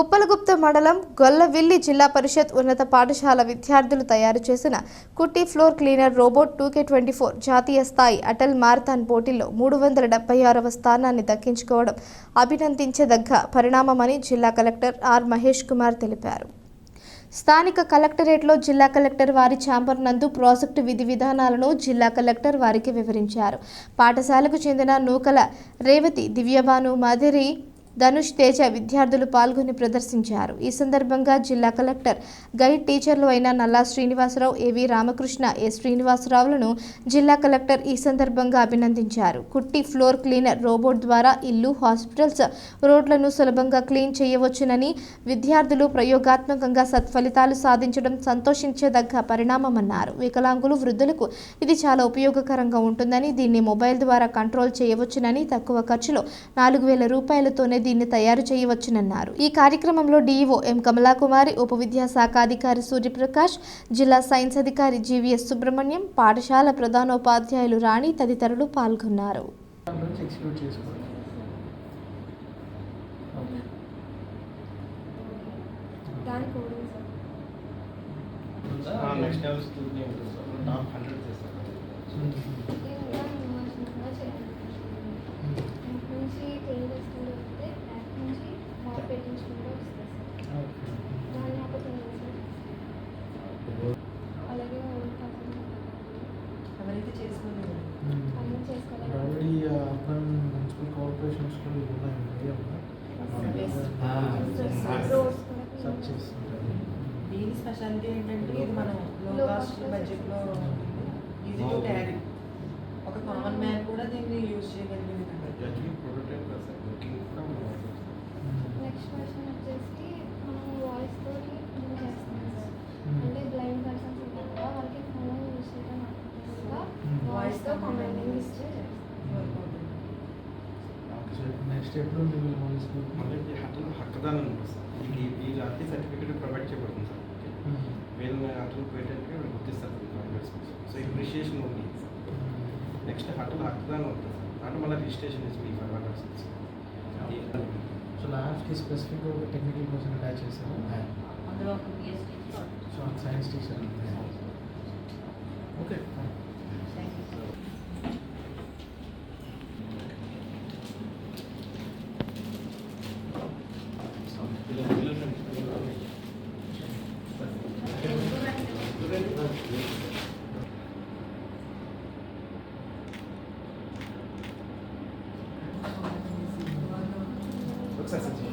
ఉప్పలగుప్త మండలం గొల్లవిల్లి జిల్లా పరిషత్ ఉన్నత పాఠశాల విద్యార్థులు తయారు చేసిన కుట్టి floor cleaner robot two K twenty four జాతీయ స్థాయి అటల్ మారథాన్ పోటీల్లో మూడు వందల డెబ్బై ఆరవ స్థానాన్ని దక్కించుకోవడం అభినందించదగ్గ పరిణామమని జిల్లా కలెక్టర్ ఆర్ మహేష్ కుమార్ తెలిపారు. స్థానిక కలెక్టరేట్లో జిల్లా కలెక్టర్ వారి ఛాంబర్ నందు ప్రాజెక్టు విధి విధానాలను జిల్లా కలెక్టర్ వారికి వివరించారు. పాఠశాలకు చెందిన నూకల రేవతి దివ్యబాను మాదిరి ధనుష్ తేజ విద్యార్థులు పాల్గొని ప్రదర్శించారు. ఈ సందర్భంగా జిల్లా కలెక్టర్ గైడ్ టీచర్లు అయిన నల్లా శ్రీనివాసరావు ఏవి రామకృష్ణ ఏ శ్రీనివాసరావులను జిల్లా కలెక్టర్ ఈ సందర్భంగా అభినందించారు. కుట్టి ఫ్లోర్ క్లీనర్ రోబోట్ ద్వారా ఇల్లు హాస్పిటల్స్ రోడ్లను సులభంగా క్లీన్ చేయవచ్చునని విద్యార్థులు ప్రయోగాత్మకంగా సత్ఫలితాలు సాధించడం సంతోషించదగ్గ పరిణామమన్నారు. వికలాంగులు వృద్ధులకు ఇది చాలా ఉపయోగకరంగా ఉంటుందని దీన్ని మొబైల్ ద్వారా కంట్రోల్ చేయవచ్చునని తక్కువ ఖర్చులో నాలుగు వేల రూపాయలతోనే దీన్ని తయారు చేయవచ్చునన్నారు ఈ కార్యక్రమంలో డీఈఓ ఎం కమలాకుమారి ఉప విద్యాశాఖ అధికారి సూర్యప్రకాష్ జిల్లా సైన్స్ అధికారి జీవీఎస్ సుబ్రహ్మణ్యం పాఠశాల ప్రధానోపాధ్యాయులు రాణి తదితరులు పాల్గొన్నారు next level sir top hundred చేస్తారు ఆల్రెడీ అర్బన్ మున్సిపల్ కార్పొరేషన్స్లో ఉన్నాయి సర్చ్ చేస్తుంటారు. దీని స్పెషాలిటీ ఏంటంటే ఇది మనం లో కాస్ట్ బడ్జెట్లో ఈజీ టు క్యారీ ఒక కామన్ మ్యాన్ కూడా దీన్ని యూజ్ చేయగలిగింది ఇస్తే నెక్స్ట్ ఎప్పుడు మళ్ళీ హక్కదానం ఉంటుంది సార్ వీళ్ళు అన్ని సర్టిఫికేట్ ప్రొవైడ్ చేయబడుతుంది సార్ వీళ్ళని హట్టలు పేటెంట్గా వీళ్ళు గుర్తిస్తారు సో ఇప్రిషియేషన్ ఉంది నెక్స్ట్ హట్టలు హక్కదానం ఉంటుంది సార్ అంటే మళ్ళీ రిజిస్ట్రేషన్ ఇచ్చి మీ ఫైవ్ హండ్రెడ్ సిక్స్ సో ల్యాబ్స్కి స్పెసిఫిక్ ఒక టెక్నికల్ పర్సన్ అటాచ్ చేశారు సో సైన్స్ టీచర్ success